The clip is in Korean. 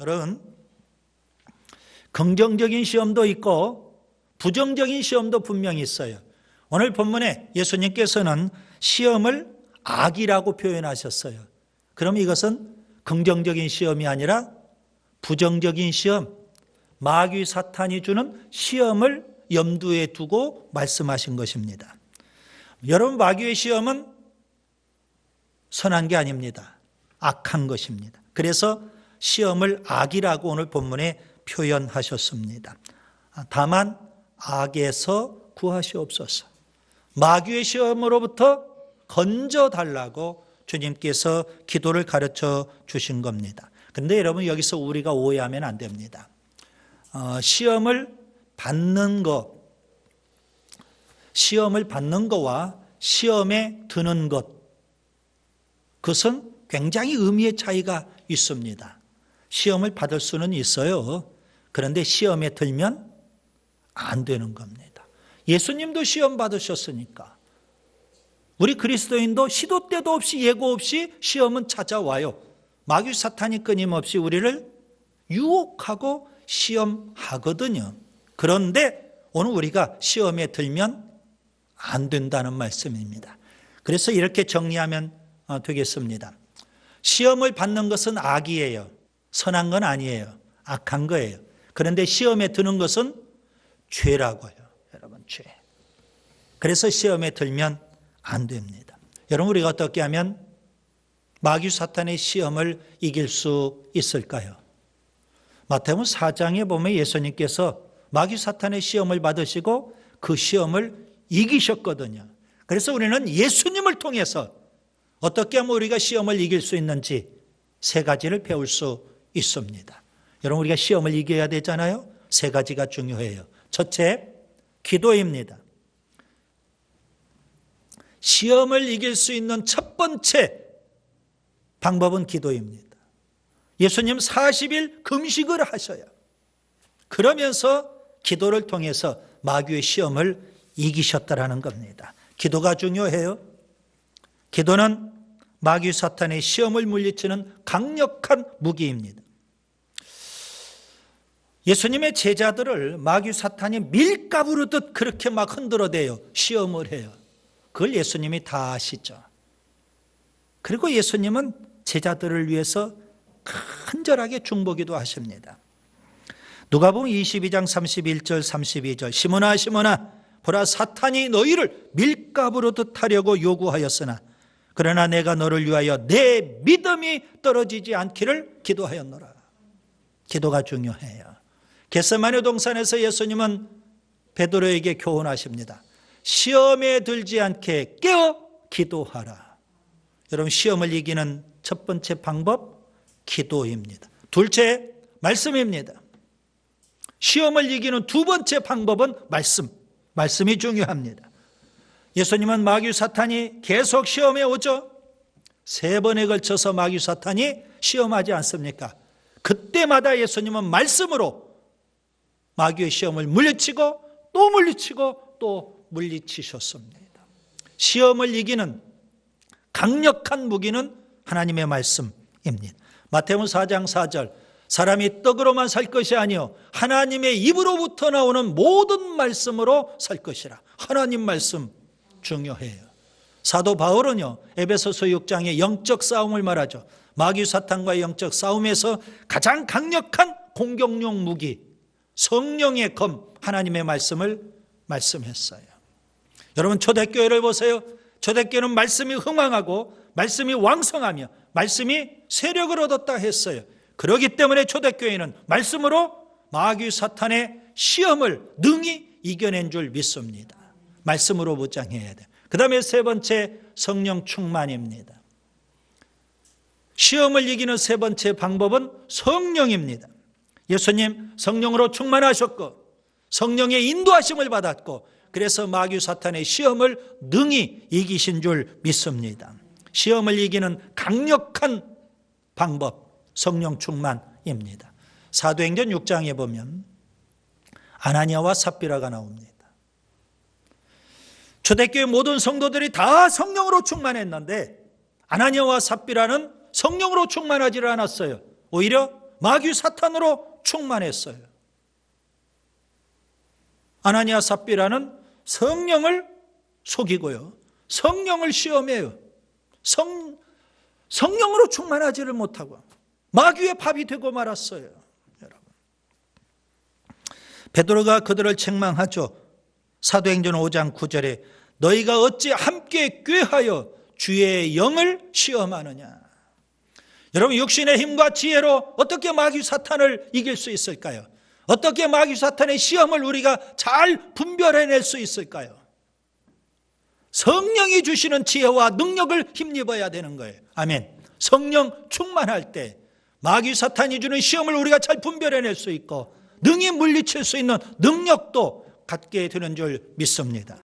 여러분, 긍정적인 시험도 있고 부정적인 시험도 분명히 있어요. 오늘 본문에 예수님께서는 시험을 악이라고 표현하셨어요. 그럼 이것은 긍정적인 시험이 아니라 부정적인 시험, 마귀 사탄이 주는 시험을 염두에 두고 말씀하신 것입니다. 여러분, 마귀의 시험은 선한 게 아닙니다. 악한 것입니다. 그래서 시험을 악이라고 오늘 본문에 표현하셨습니다. 다만 악에서 구하시옵소서. 마귀의 시험으로부터 건져 달라고 주님께서 기도를 가르쳐 주신 겁니다. 근데 여러분 여기서 우리가 오해하면 안 됩니다. 어, 시험을 받는 것, 시험을 받는 것과 시험에 드는 것, 그것은 굉장히 의미의 차이가 있습니다. 시험을 받을 수는 있어요. 그런데 시험에 들면 안 되는 겁니다. 예수님도 시험 받으셨으니까. 우리 그리스도인도 시도 때도 없이 예고 없이 시험은 찾아와요. 마귀 사탄이 끊임없이 우리를 유혹하고 시험하거든요. 그런데 오늘 우리가 시험에 들면 안 된다는 말씀입니다. 그래서 이렇게 정리하면 어, 되겠습니다. 시험을 받는 것은 악이에요. 선한 건 아니에요. 악한 거예요. 그런데 시험에 드는 것은 죄라고요. 여러분, 죄. 그래서 시험에 들면 안 됩니다. 여러분, 우리가 어떻게 하면 마귀 사탄의 시험을 이길 수 있을까요? 마태복음 4장에 보면 예수님께서 마귀 사탄의 시험을 받으시고 그 시험을 이기셨거든요. 그래서 우리는 예수님을 통해서 어떻게 하면 우리가 시험을 이길 수 있는지 세 가지를 배울 수 있습니다. 여러분 우리가 시험을 이겨야 되잖아요. 세 가지가 중요해요. 첫째, 기도입니다. 시험을 이길 수 있는 첫 번째 방법은 기도입니다. 예수님 40일 금식을 하셔야 그러면서 기도를 통해서 마귀의 시험을 이기셨다라는 겁니다. 기도가 중요해요. 기도는 마귀 사탄의 시험을 물리치는 강력한 무기입니다. 예수님의 제자들을 마귀 사탄이 밀가부르듯 그렇게 막 흔들어대요. 시험을 해요. 그걸 예수님이 다 아시죠. 그리고 예수님은 제자들을 위해서 간절하게 중보기도 하십니다. 누가복음 22장 31절 32절 시몬아 시몬아 보라 사탄이 너희를 밀가부르듯 하려고 요구하였으나 그러나 내가 너를 위하여 내 믿음이 떨어지지 않기를 기도하였노라. 기도가 중요해요. 겟세마네 동산에서 예수님은 베드로에게 교훈하십니다. 시험에 들지 않게 깨어 기도하라. 여러분 시험을 이기는 첫 번째 방법 기도입니다. 둘째 말씀입니다. 시험을 이기는 두 번째 방법은 말씀. 말씀이 중요합니다. 예수님은 마귀 사탄이 계속 시험해 오죠. 세 번에 걸쳐서 마귀 사탄이 시험하지 않습니까? 그때마다 예수님은 말씀으로 마귀의 시험을 물리치고 또 물리치고 또 물리치셨습니다. 시험을 이기는 강력한 무기는 하나님의 말씀입니다. 마태복음 4장 4절 사람이 떡으로만 살 것이 아니요 하나님의 입으로부터 나오는 모든 말씀으로 살 것이라. 하나님 말씀 중요해요. 사도 바울은요, 에베소서 6장의 영적 싸움을 말하죠. 마귀 사탄과의 영적 싸움에서 가장 강력한 공격용 무기, 성령의 검, 하나님의 말씀을 말씀했어요. 여러분, 초대교회를 보세요. 초대교회는 말씀이 흥왕하고, 말씀이 왕성하며, 말씀이 세력을 얻었다 했어요. 그러기 때문에 초대교회는 말씀으로 마귀 사탄의 시험을 능히 이겨낸 줄 믿습니다. 말씀으로 무장해야 돼. 그 다음에 세 번째 성령 충만입니다. 시험을 이기는 세 번째 방법은 성령입니다. 예수님 성령으로 충만하셨고 성령의 인도하심을 받았고 그래서 마귀 사탄의 시험을 능히 이기신 줄 믿습니다. 시험을 이기는 강력한 방법 성령 충만입니다. 사도행전 6장에 보면 아나니아와 삽비라가 나옵니다. 초대교회 모든 성도들이 다 성령으로 충만했는데 아나니아와 삽비라는 성령으로 충만하지 않았어요. 오히려 마귀 사탄으로 충만했어요. 아나니아 삽비라는 성령을 속이고요. 성령을 시험해요. 성, 성령으로 충만하지를 못하고 마귀의 밥이 되고 말았어요. 여러분. 베드로가 그들을 책망하죠. 사도행전 5장 9절에 너희가 어찌 함께 꾀하여 주의 영을 시험하느냐. 여러분 육신의 힘과 지혜로 어떻게 마귀 사탄을 이길 수 있을까요? 어떻게 마귀 사탄의 시험을 우리가 잘 분별해낼 수 있을까요? 성령이 주시는 지혜와 능력을 힘입어야 되는 거예요. 아멘. 성령 충만할 때 마귀 사탄이 주는 시험을 우리가 잘 분별해낼 수 있고 능히 물리칠 수 있는 능력도 갖게 되는 줄 믿습니다.